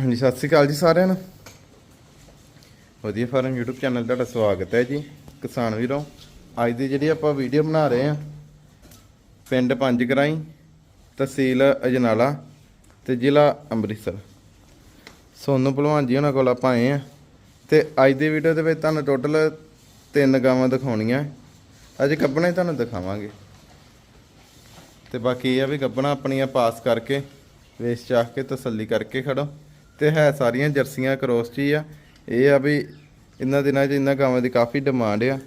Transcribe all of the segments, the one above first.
ਹਾਂਜੀ, ਸਤਿ ਸ੍ਰੀ ਅਕਾਲ ਜੀ ਸਾਰਿਆਂ ਨੂੰ। ਵਧੀਆ ਫਾਰਮ YouTube ਚੈਨਲ ਤੁਹਾਡਾ ਸਵਾਗਤ ਹੈ ਜੀ। ਕਿਸਾਨ ਵੀਰੋ, ਅੱਜ ਦੀ ਜਿਹੜੀ ਆਪਾਂ ਵੀਡੀਓ ਬਣਾ ਰਹੇ ਆ ਪਿੰਡ ਪੰਜ ਗਰਾਈ ਤਹਿਸੀਲ ਅਜਨਾਲਾ ਤੇ ਜ਼ਿਲ੍ਹਾ ਅੰਮ੍ਰਿਤਸਰ। ਸੋਨੂ ਭਲਵਾਨ ਜੀ ਉਹਨਾਂ ਕੋਲ ਆਪਾਂ ਆਏ ਆ ਤੇ ਅੱਜ ਦੀ ਵੀਡੀਓ ਦੇ ਵਿੱਚ ਤੁਹਾਨੂੰ ਟੋਟਲ ਤਿੰਨ ਗਾਵਾਂ ਦਿਖਾਉਣੀਆਂ। ਅੱਜ ਕੱਪਣੇ ਹੀ ਤੁਹਾਨੂੰ ਦਿਖਾਵਾਂਗੇ। ਤੇ ਬਾਕੀ ਇਹ ਆ ਵੀ ਗੱਬਣਾ ਆਪਣੀਆਂ ਪਾਸ ਕਰਕੇ ਵੇਚ ਚਾਹ ਕੇ ਤਸੱਲੀ ਕਰਕੇ ਖੜੋ। ਤੇ ਹੈ ਸਾਰੀਆਂ ਜਰਸੀਆਂ ਕਰੋਸ 'ਚ ਹੀ ਆ। ਇਹ ਆ ਵੀ ਇਹਨਾਂ ਦਿਨਾਂ 'ਚ ਇਹਨਾਂ ਗਾਵਾਂ ਦੀ ਕਾਫੀ ਡਿਮਾਂਡ ਆ।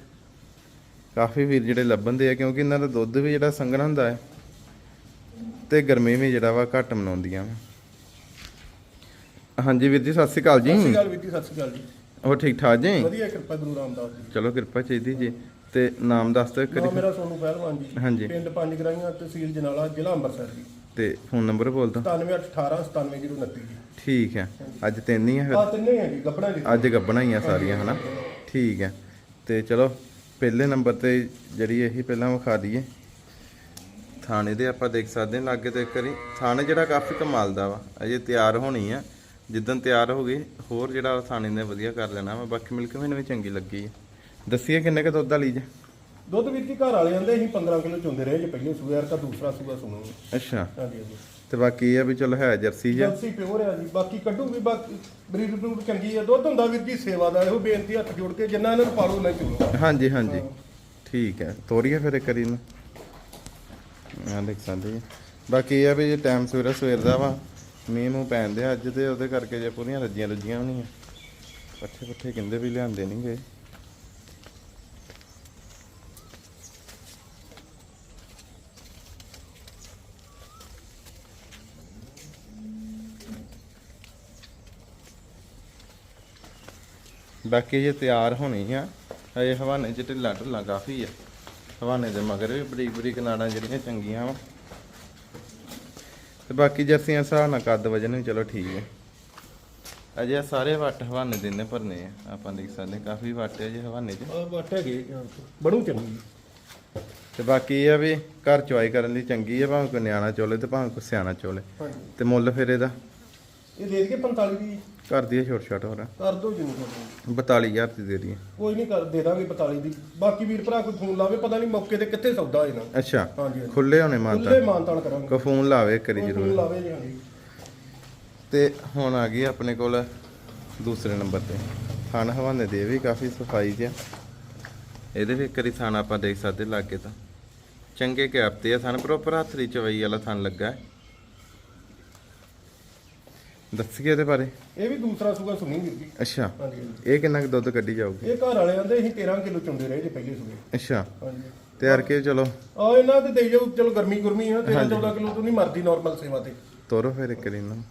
ਕਾਫੀ ਵੀਰ ਜਿਹੜੇ ਲੱਭਣ ਦੇ ਆ ਕਿਉਂਕਿ ਇਹਨਾਂ ਦਾ ਦੁੱਧ ਵੀ ਜਿਹੜਾ ਸੰਘਣਾ ਹੁੰਦਾ ਹੈ ਤੇ ਗਰਮੀ ਵੀ ਜਿਹੜਾ ਵਾ ਘੱਟ ਮਨਾਉਂਦੀਆਂ ਹਾਂਜੀ ਵੀਰ ਜੀ ਸਤਿ ਸ਼੍ਰੀ ਅਕਾਲ ਸਤਿ ਸ਼੍ਰੀ ਜੀ ਅਕਾਲ ਵੀਰ ਜੀ ਸਤਿ ਸ਼੍ਰੀ ਅਕਾਲ ਜੀ। ਹੋਰ ਠੀਕ ਠਾਕ ਜੀ? ਵਧੀਆ ਕਿਰਪਾ ਗੁਰੂ ਰਾਮਦਾਸ ਜੀ ਚਲੋ ਕਿਰਪਾ ਚਾਹੀਦੀ ਜੀ। ਤੇ ਨਾਮ ਦੱਸ ਦਿਓ ਮੇਰਾ ਸੋਨੂ ਪਹਿਲਵਾਨ ਜੀ। ਹਾਂਜੀ। ਪਿੰਡ ਪੰਜ ਗਰਾਈਆਂ ਤਹਿਸੀਲ ਜਨਾਲਾ ਜ਼ਿਲ੍ਹਾ ਅੰਮ੍ਰਿਤਸਰ ਜੀ। ਤੇ ਫੋਨ ਨੰਬਰ ਬੋਲ ਦਿਓ 9818 97029 ਜੀ। ਠੀਕ ਹੈ। ਅੱਜ ਤਿੰਨ ਹੀ ਆ ਫਿਰ? ਆ ਤਿੰਨੇ ਹੈ ਜੀ ਗੱਬਣਾ ਜੀ। ਅੱਜ ਗੱਬਣਾ ਹੀ ਆ ਸਾਰੀਆਂ ਹਨਾ? ਠੀਕ ਹੈ। ਤੇ ਚਲੋ ਪਹਿਲੇ ਨੰਬਰ ਤੇ ਜਿਹੜੀ ਇਹੀ ਪਹਿਲਾਂ ਵਿਖਾ ਦਈਏ। ਥਾਣੇ ਦੇ ਆਪਾਂ ਦੇਖ ਸਕਦੇ ਹਾਂ ਲਾਗੇ ਤੇ ਇੱਕ ਵਾਰੀ। ਥਾਣੇ ਜਿਹੜਾ ਕਾਫੀ ਕਮਾਲ ਦਾ ਵਾ ਅਜੇ ਤਿਆਰ ਹੋਣੀ ਆ। ਜਿੱਦਣ ਤਿਆਰ ਹੋ ਗਈ ਹੋਰ ਜਿਹੜਾ ਥਾਣੇ ਨੇ ਵਧੀਆ ਕਰ ਲੈਣਾ ਵਾ। ਬਾਕੀ ਮਿਲਕ ਮੈਨੂੰ ਵੀ ਚੰਗੀ ਲੱਗੀ ਦੱਸੀਏ ਕਿੰਨੇ ਕ ਦੁੱਧ ਵਾਲੀ ਜੇ? ਦੁੱਧ ਵੀਰ ਜੀ ਘਰ ਵਾਲੇ ਆਂਦੇ ਅਸੀਂ 15 ਕਿਲੋ ਚੁੰਦੇ ਰਹੇ ਜੀ ਪਹਿਲੇ ਸੂਏ ਯਾਰ ਤਾਂ ਦੂਸਰਾ ਸੂਆ ਸੁਣੋ। ਅੱਛਾ। ਹਾਂਜੀ ਹਾਂਜੀ। ਤੇ ਬਾਕੀ ਇਹ ਆ ਵੀ ਚਲੋ ਹੈ ਜਰਸੀ ਜੇ ਜਲਸੀ ਪਿਓਰ ਆ ਜੀ ਬਾਕੀ ਕੱਢੂ ਵੀ ਬਾਕੀ ਬਰੀਡ ਬਰੂਡ ਚੰਗੀ ਆ। ਦੁੱਧ ਹੁੰਦਾ ਵੀਰ ਜੀ ਸੇਵਾ ਦਾ ਇਹੋ ਬੇਨਤੀ ਹੱਥ ਜੋੜ ਕੇ ਜਿੰਨਾ ਇਹਨਾਂ ਨੂੰ ਪਾਲੋ ਨਾ ਚੁਲੋ ਹਾਂਜੀ ਹਾਂਜੀ। ਠੀਕ ਹੈ ਤੋਰੀਏ ਫਿਰ ਇੱਕ ਵਾਰੀ ਨੂੰ ਆ ਦੇਖ ਸਕਦੇ ਬਾਕੀ ਇਹ ਆ ਵੀ ਜੇ ਟਾਈਮ ਸਵੇਰਾ ਸਵੇਰ ਦਾ ਵਾ ਮੀਂਹ ਮੂੰਹ ਪੈਂਦੇ ਅੱਜ ਤੇ ਉਹਦੇ ਕਰਕੇ ਜੇ ਪੂਰੀਆਂ ਰੱਜੀਆਂ ਰੁੱਜੀਆਂ ਵੀ ਨਹੀਂ ਆ ਪੱਠੇ ਪੱਠੇ ਕਿੰਦੇ ਵੀ ਲਿਆਂਦੇ ਨਹੀਂ ਬਾਕੀ ਜੇ ਤਿਆਰ ਹੋਣੀ ਆ ਇਹ ਹਵਾਨੇ ਚ ਢਿੱਲਾ ਢਿੱਲਾ ਕਾਫੀ ਆ। ਹਵਾਨੇ ਦੇ ਮਗਰ ਵੀ ਬਰੀਕ ਬਰੀਕ ਨਾੜਾਂ ਜਿਹੜੀਆਂ ਚੰਗੀਆਂ ਵਾ। ਤੇ ਬਾਕੀ ਜਰਸੀਆਂ ਹਿਸਾਬ ਨਾਲ ਕੱਦ ਵਜਨ ਵੀ ਚਲੋ ਠੀਕ ਹੈ ਅਜੇ ਸਾਰੇ ਵੱਟ ਹਵਾਨੇ ਦੇ ਨੇ ਭਰਨੇ ਆ। ਆਪਾਂ ਦੇਖ ਸਕਦੇ ਕਾਫੀ ਵੱਟ ਹੈ ਜੇ ਹਵਾਨੇ ਚ। ਆ ਬੱਟ ਹੈਗੇ ਬੜੂ ਚੰਗੀ। ਤੇ ਬਾਕੀ ਇਹ ਆ ਵੀ ਘਰ ਚੁਆਈ ਕਰਨ ਲਈ ਚੰਗੀ ਹੈ ਭਾਵੇਂ ਕੋਈ ਨਿਆਣਾ ਚੋਲੇ ਤੇ ਭਾਵੇਂ ਕੋਈ ਸਿਆਣਾ ਚੋਲੇ। ਤੇ ਮੁੱਲ ਫਿਰ ਇਹਦਾ? ਇਹ ਦੇ ਦਈਏ 45 ਦੀ ਘਰ ਦੀ ਛੋਟ ਛੋਟ ਹੋ ਕਰ ਦੋ ਜੀ ਨੂੰ 42000 ਦੀ ਦੇ ਦਈਏ। ਕੋਈ ਨਹੀਂ ਕਰ ਦੇ ਦਾਂਗੇ 45 ਦੀ। ਬਾਕੀ ਵੀਰ ਭਰਾ ਕੋਈ ਫੋਨ ਲਾਵੇ ਪਤਾ ਨਹੀਂ ਮੌਕੇ ਤੇ ਕਿੱਥੇ ਸੌਦਾ ਹੋਏ ਨਾ। ਅੱਛਾ ਹਾਂਜੀ ਹਾਂਜੀ। ਖੁੱਲੇ ਹੋਣੇ ਮਾਨਤਾ ਖੁੱਲੇ ਮਾਨਤਾਨ ਕਰਾਂਗੇ। ਕੋ ਫੋਨ ਲਾਵੇ ਕਰੀ ਕੋਈ ਜ਼ਰੂਰ। ਫੋਨ ਲਾਵੇ ਜੀ ਹਾਂਜੀ। ਤੇ ਹੁਣ ਆ ਗਈ ਆਪਣੇ ਕੋਲ ਦੂਸਰੇ ਨੰਬਰ ਤੇ। ਥਣ ਹਵਾਨੇ ਦੇ ਵੀ ਕਾਫੀ ਸਫ਼ਾਈ ਜਿਹਾ। ਇਹਦੇ ਵੀ ਇੱਕ ਵਾਰੀ ਥਣ ਆਪਾਂ ਦੇਖ ਸਕਦੇ ਲਾਗੇ ਤਾਂ। ਚੰਗੇ ਕੈਪਤੇ ਆ ਥਣ ਪ੍ਰੋਪਰ ਹੱਥ ਦੀ ਚਵਾਈ ਵਾਲਾ ਥਣ ਲੱਗਾ। ਹੈ ਦੱਸੀਏ ਇਹਦੇ ਬਾਰੇ? ਇਹ ਵੀ ਦੂਸਰਾ ਸੂਗਾ ਸੁਣੀ ਵੀਰ ਜੀ। ਅੱਛਾ। ਹਾਂਜੀ ਹਾਂਜੀ। ਇਹ ਕਿੰਨਾ ਕੁ ਦੁੱਧ ਕੱਢੀ ਜਾਊਗੀ? ਇਹ ਘਰ ਵਾਲੇ ਆਂਦੇ ਅਸੀਂ 13 ਕਿਲੋ ਚੁੰਦੇ ਰਹੇ ਜੇ ਪਹਿਲੇ ਸੂਏ ਅੱਛਾ। ਹਾਂਜੀ। ਤਿਆਰ ਕੇ ਚਲੋ। ਆ ਇਹਨਾਂ ਤੇ ਦੇ ਜਾਓ ਚਲੋ ਗਰਮੀ ਗੁਰਮੀ ਆ 13 14 ਕਿਲੋ ਤੋਂ ਨਹੀਂ ਮਰਦੀ ਨਾਰਮਲ ਸੇਵਾ ਤੇ। ਤੋਰੋ ਫਿਰ ਇੱਕ ਵਾਰੀ ਇਹਨਾਂ ਨੂੰ।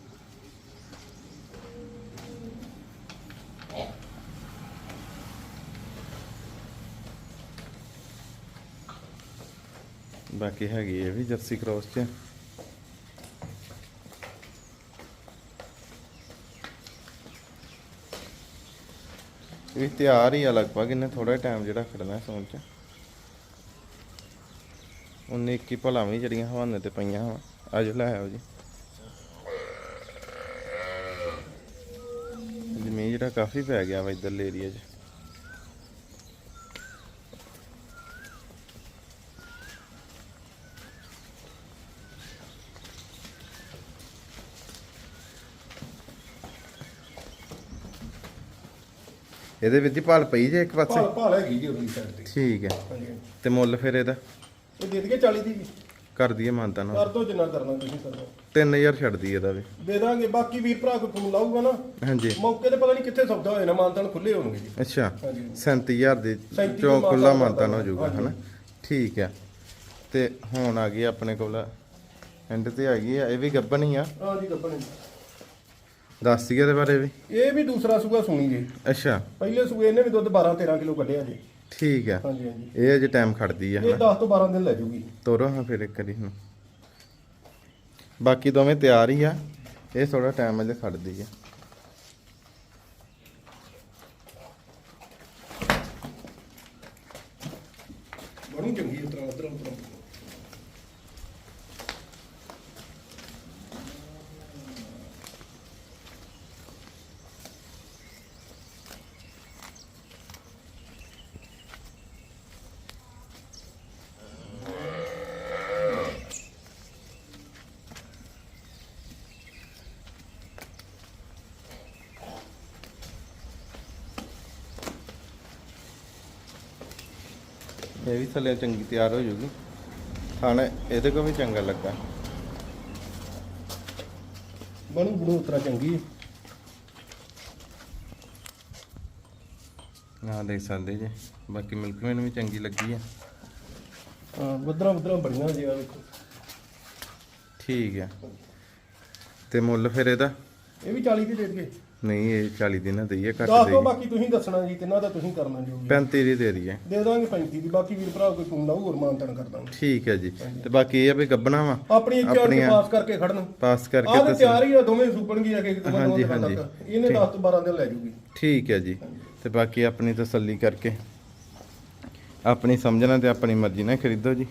ਬਾਕੀ ਹੈਗੀ ਇਹ ਵੀ ਜਰਸੀ ਕ੍ਰੋਸ ਚ। ਇਹ ਤਿਆਰ ਹੀ ਆ ਲਗਭਗ, ਇਹਨੇ ਥੋੜਾ ਟਾਈਮ ਜਿਹੜਾ ਖੜਨਾ ਸੌਣ ਚ। ਉਹਨੇ ਇੱਕੀ ਭਲਾ ਵੀ ਜਿਹੜੀਆਂ ਹਵਾਨੇ ਤੇ ਪਈਆਂ ਵਾ। ਅੱਜ ਲੈ ਆਓ ਜੀ। ਜ਼ਮੀਨ ਜਿਹੜਾ ਕਾਫੀ ਪੈ ਗਿਆ ਵਾ ਇਧਰਲੇ ਏਰੀਆ 'ਚ। ਇਹਦੇ ਵਿੱਚ ਹੀ ਭਾਲ ਪਈ ਜੇ ਇੱਕ ਪਾਸੇ? ਭਾਲ ਭਾਲ ਹੈਗੀ ਜੀ ਉਹਦੀ ਸਾਈਡ ਤੇ। ਠੀਕ ਹੈ। ਹਾਂਜੀ। ਤੇ ਮੁੱਲ ਫਿਰ ਇਹਦਾ? ਇਹ ਦੇ ਦਈਏ 40 ਦੀ। ਕਰ ਦਈਏ ਮਾਨਤਾ ਨਾਲ ਕਰ ਦੋ ਜਿੰਨਾ ਕਰਨਾ ਤੁਸੀਂ ਕਰ ਲਓ 3000 ਛੱਡ ਦਈਏ ਇਹਦਾ ਵੀ। ਦੇ ਦਾਂਗੇ। ਬਾਕੀ ਵੀਰ ਭਰਾ ਕੋਈ ਫੋਨ ਲਾਊਗਾ ਨਾ? ਹਾਂਜੀ। ਮੌਕੇ ਤੇ ਪਤਾ ਨਹੀਂ ਕਿੱਥੇ ਸੌਦਾ ਹੋਏ ਨਾ ਮਾਨਤਾਨ ਖੁੱਲੇ ਹੋਣਗੇ ਜੀ। ਅੱਛਾ। ਹਾਂਜੀ। 37000 ਦੇ 37 ਚੋਂ ਦਾ ਖੁੱਲਾ ਮਾਨਤਾਨ ਮਾਨਤਾਨ ਹੋ ਜਾਊਗਾ। ਹਨਾ? ਠੀਕ ਹੈ। ਤੇ ਹੁਣ ਆ ਗਈ ਆਪਣੇ ਕੋਲ ਐਂਡ ਤੇ ਆ ਗਈ ਆ। ਇਹ ਵੀ ਗੱਬਨ ਹੀ ਆ। ਹਾਂ ਜੀ ਗੱਬਣ ਦੱਸ ਦਈਏ ਇਹਦੇ ਬਾਰੇ ਵੀ। ਇਹ ਵੀ ਦੂਸਰਾ ਸੂਆ ਸੁਣੀ ਜੀ ਅੱਛਾ। ਪਹਿਲੇ ਸੂਏ ਇਹਨੇ ਵੀ ਦੁੱਧ 12 13 ਕਿਲੋ ਕੱਢਿਆ ਜੀ। ਠੀਕ ਹੈ ਹਾਂਜੀ ਹਾਂਜੀ। ਇਹ ਅਜੇ ਟਾਈਮ ਖੜਦੀ ਆ ਇਹ ਹਨਾ? 10 ਤੋਂ 12 ਦਿਨ ਲੈ ਜੂਗੀ। ਤੋਰੋ ਹਾਂ ਫਿਰ ਇੱਕ ਵਾਰੀ ਹੁਣ। ਬਾਕੀ ਦੋਵੇਂ ਤਿਆਰ ਹੀ ਆ। ਇਹ ਥੋੜਾ ਟਾਈਮ ਅਜੇ ਖੜਦੀ ਆ। ਬੜੀ ਚੰਗੀ ਤਰ੍ਹਾਂ ਉਧਰ ਉਧਰ। ਇਹ ਵੀ ਥੱਲੇ ਚੰਗੀ ਤਿਆਰ ਹੋ ਜੂਗੀ। ਖਾਣਾ ਇਹਦੇ ਕੋ ਵੀ ਚੰਗਾ ਲੱਗਾ। ਬਣੂ ਬਣੂ ਉਤਰਾ ਚੰਗੀ। ਨਾ ਦੇਖ ਸਕਦੇ ਜੇ ਬਾਕੀ ਮਿਲਕ ਮੈਨੂੰ ਵੀ ਚੰਗੀ ਲੱਗੀ ਆ ਹਾਂ ਵਧਰਾ ਵਧਰਾ ਬੜੀਆਂ ਜੀ ਆ ਵੇਖੋ ਠੀਕ ਆ ਤੇ ਮੁੱਲ ਫਿਰ ਇਹਦਾ? ਇਹ ਵੀ 40 ਦੀ ਦੇ ਦਈਏ ਨਹੀਂ ਇਹ 40 ਦੀ ਨਾ ਦਈਏ ਘੱਟ ਦੱਸ ਦਿਓ ਦੇਈਏ। ਬਾਕੀ ਤੁਸੀਂ ਦੱਸਣਾ ਜੀ ਕਿੰਨਾ ਦਾ ਤੁਸੀਂ ਕਰਨਾ ਜੋ? ਵੀ 35 ਦੀ ਦੇ ਦਈਏ। ਦੇ ਦਾਂਗੇ 35 ਦੀ ਬਾਕੀ ਵੀਰ ਭਰਾ ਕੋਈ ਕੁੰਡਾ ਹੋਰ ਮਾਨਤਨ ਕਰ ਦਾਂਗੇ। ਠੀਕ ਹੈ ਜੀ। ਤੇ ਬਾਕੀ ਇਹ ਆ ਵੀ ਗੱਬਣਾ ਵਾ ਆਪਣੀ ਨੂੰ ਆਪਣੀਆਂ- ਪਾਸ ਕਰਕੇ ਖੜਨ। ਪਾਸ ਆਹ ਕਰਕੇ ਤੇ ਤੇ ਤਿਆਰ ਹੀ ਆ ਦੋਵੇਂ ਸੁਪਣਗੀ ਆ ਕਿ ਇੱਕ ਬਾਅਦ ਹਾਂਜੀ, ਦੋ ਹਾਂਜੀ। ਤੱਕ। ਇਹਨੇ 10 ਤੋਂ 12 ਦਿਨ ਲੈ ਜੂਗੀ। ਠੀਕ ਹੈ ਜੀ। ਤੇ ਬਾਕੀ ਆਪਣੀ ਤਸੱਲੀ ਕਰਕੇ ਆਪਣੀ ਸਮਝਣਾ ਤੇ ਆਪਣੀ ਮਰਜ਼ੀ ਨਾਲ ਖਰੀਦੋ ਜੀ।